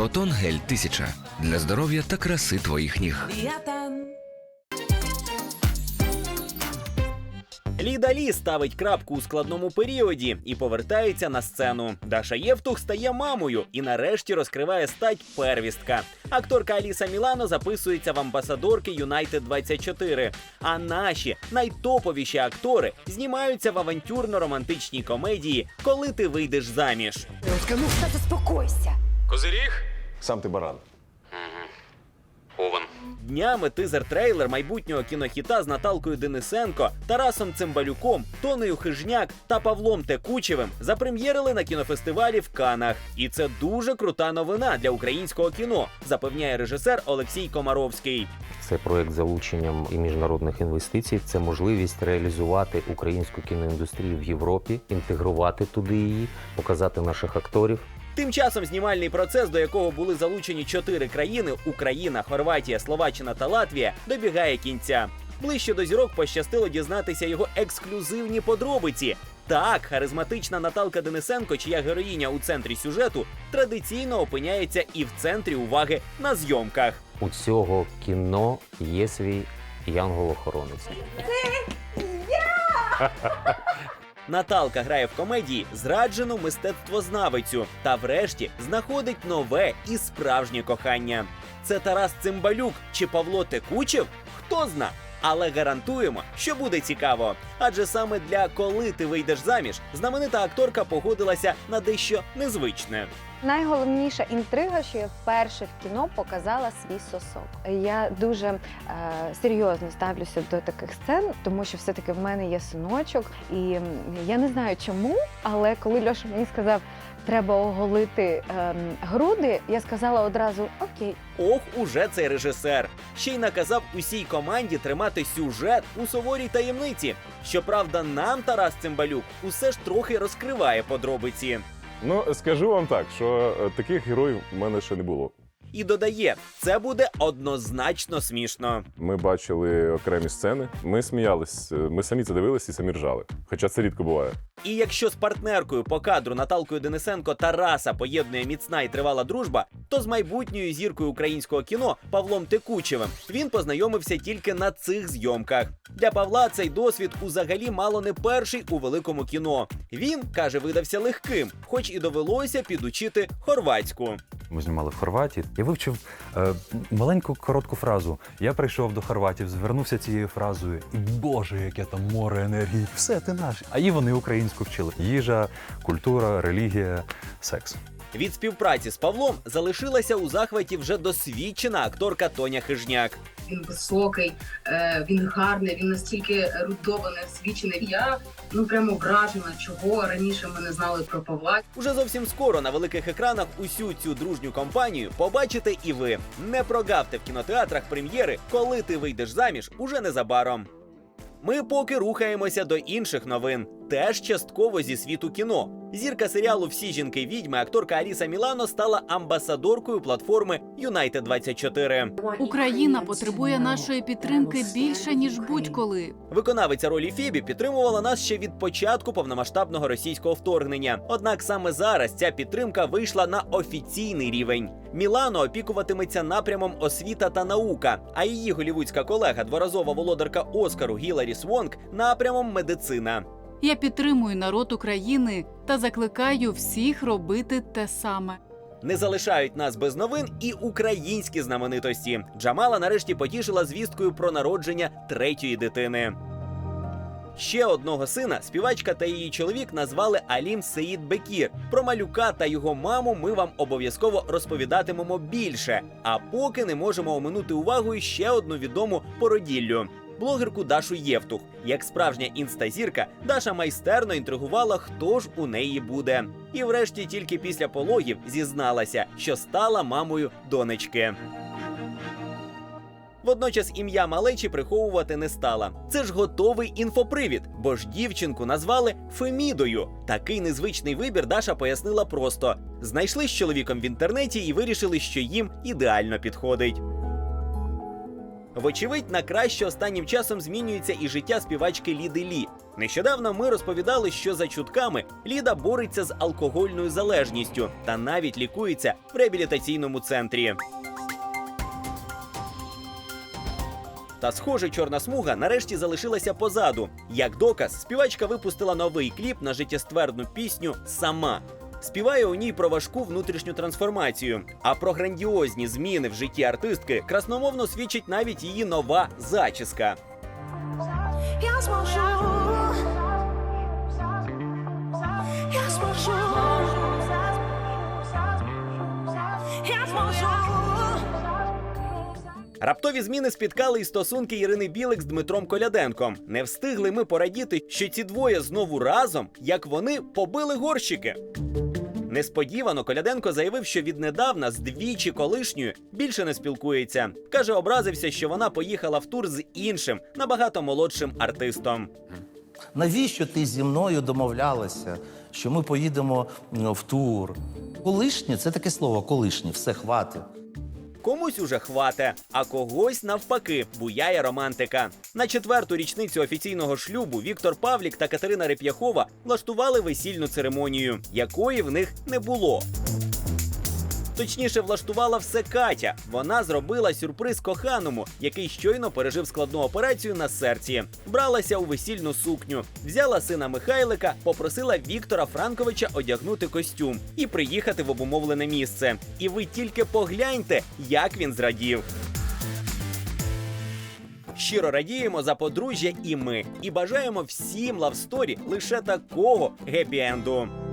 Біотон гель 1000 для здоров'я та краси твоїх ніг. Ліда Лі ставить крапку у складному періоді і повертається на сцену. Даша Євтух стає мамою і нарешті розкриває стать первістка. Акторка Аліса Мілано записується в амбасадорки Юнайтед 24. А наші найтоповіші актори знімаються в авантюрно-романтичній комедії Коли ти вийдеш заміж. Та заспокойся. Козиріг? Сам ти баран. Овен. Днями тизер-трейлер майбутнього кінохіта з Наталкою Денисенко, Тарасом Цимбалюком, Тонею Хижняк та Павлом Текучевим запрем'єрили на кінофестивалі в Канах. І це дуже крута новина для українського кіно, запевняє режисер Олексій Комаровський. Це проект залученням і міжнародних інвестицій. Це можливість реалізувати українську кіноіндустрію в Європі, інтегрувати туди її, показати наших акторів. Тим часом знімальний процес, до якого були залучені чотири країни Україна, Хорватія, Словаччина та Латвія, добігає кінця. Ближче до зірок пощастило дізнатися його ексклюзивні подробиці. Так, харизматична Наталка Денисенко, чия героїня у центрі сюжету, традиційно опиняється і в центрі уваги на зйомках. У цього кіно є свій янгол-охоронець. Наталка грає в комедії зраджену мистецтвознавицю та врешті знаходить нове і справжнє кохання. Це Тарас Цимбалюк чи Павло Текучев? Хто зна? Але гарантуємо, що буде цікаво. Адже саме для коли ти вийдеш заміж, знаменита акторка погодилася на дещо незвичне. Найголовніша інтрига, що я вперше в кіно показала свій сосок. Я дуже е, серйозно ставлюся до таких сцен, тому що все-таки в мене є синочок, і я не знаю чому, але коли Льоша мені сказав, треба оголити ем, груди, я сказала одразу окей. Ох, уже цей режисер. Ще й наказав усій команді тримати сюжет у суворій таємниці. Щоправда, нам Тарас Цимбалюк усе ж трохи розкриває подробиці. Ну, скажу вам так, що е, таких героїв в мене ще не було. І додає, це буде однозначно смішно. Ми бачили окремі сцени, ми сміялись, е, ми самі це дивилися і самі ржали. Хоча це рідко буває. І якщо з партнеркою по кадру Наталкою Денисенко Тараса поєднує міцна і тривала дружба, то з майбутньою зіркою українського кіно Павлом Текучевим він познайомився тільки на цих зйомках. Для Павла цей досвід узагалі мало не перший у великому кіно. Він каже, видався легким, хоч і довелося підучити хорватську. Ми знімали в Хорватії. Я вивчив е, маленьку коротку фразу. Я прийшов до Хорватів, звернувся цією фразою, і Боже, яке там море енергії! Все, ти наш. А і вони українську вчили: їжа, культура, релігія, секс. Від співпраці з Павлом залишилася у захваті вже досвідчена акторка Тоня Хижняк. Він високий, е, він гарний, він настільки ерудований, освічений. Я ну прямо вражена, чого раніше ми не знали про Павла. Уже зовсім скоро на великих екранах усю цю дружню компанію побачите і ви. Не прогавте в кінотеатрах прем'єри, коли ти вийдеш заміж уже незабаром. Ми поки рухаємося до інших новин, теж частково зі світу кіно. Зірка серіалу Всі жінки відьми, акторка Аліса Мілано стала амбасадоркою платформи Юнайтед 24 Україна потребує нашої підтримки більше ніж будь-коли. Виконавиця ролі Фібі підтримувала нас ще від початку повномасштабного російського вторгнення. Однак саме зараз ця підтримка вийшла на офіційний рівень. Мілано опікуватиметься напрямом освіта та наука, а її голівудська колега, дворазова володарка Оскару Гіларі Свонг, напрямом медицина. Я підтримую народ України та закликаю всіх робити те саме. Не залишають нас без новин і українські знаменитості. Джамала нарешті потішила звісткою про народження третьої дитини. Ще одного сина співачка та її чоловік назвали Алім Сеїд Бекір. Про малюка та його маму ми вам обов'язково розповідатимемо більше. А поки не можемо оминути увагою ще одну відому породіллю. Блогерку Дашу Євтух. Як справжня інстазірка, Даша майстерно інтригувала, хто ж у неї буде. І врешті тільки після пологів зізналася, що стала мамою донечки. Водночас ім'я малечі приховувати не стала. Це ж готовий інфопривід, бо ж дівчинку назвали Фемідою. Такий незвичний вибір Даша пояснила просто: знайшли з чоловіком в інтернеті і вирішили, що їм ідеально підходить. Вочевидь, на краще останнім часом змінюється і життя співачки Ліди Лі. Нещодавно ми розповідали, що за чутками Ліда бореться з алкогольною залежністю та навіть лікується в реабілітаційному центрі. Та схоже, чорна смуга нарешті залишилася позаду. Як доказ, співачка випустила новий кліп на життєствердну пісню Сама. Співає у ній про важку внутрішню трансформацію. А про грандіозні зміни в житті артистки красномовно свідчить навіть її нова зачіска. Я зможу. Я зможу. Я зможу. Раптові зміни спіткали і стосунки Ірини Білик з Дмитром Коляденком. Не встигли ми порадіти, що ці двоє знову разом, як вони побили горщики. Несподівано Коляденко заявив, що віднедавна з двічі колишньою більше не спілкується. Каже, образився, що вона поїхала в тур з іншим, набагато молодшим артистом. Навіщо ти зі мною домовлялася, що ми поїдемо в тур? Колишнє це таке слово, колишнє, все хватить. Комусь уже хвате, а когось навпаки буяє романтика. На четверту річницю офіційного шлюбу Віктор Павлік та Катерина Реп'яхова влаштували весільну церемонію, якої в них не було. Точніше, влаштувала все Катя. Вона зробила сюрприз коханому, який щойно пережив складну операцію на серці. Бралася у весільну сукню, взяла сина Михайлика, попросила Віктора Франковича одягнути костюм і приїхати в обумовлене місце. І ви тільки погляньте, як він зрадів. Щиро радіємо за подружжя і ми, і бажаємо всім лавсторі лише такого гепі-енду.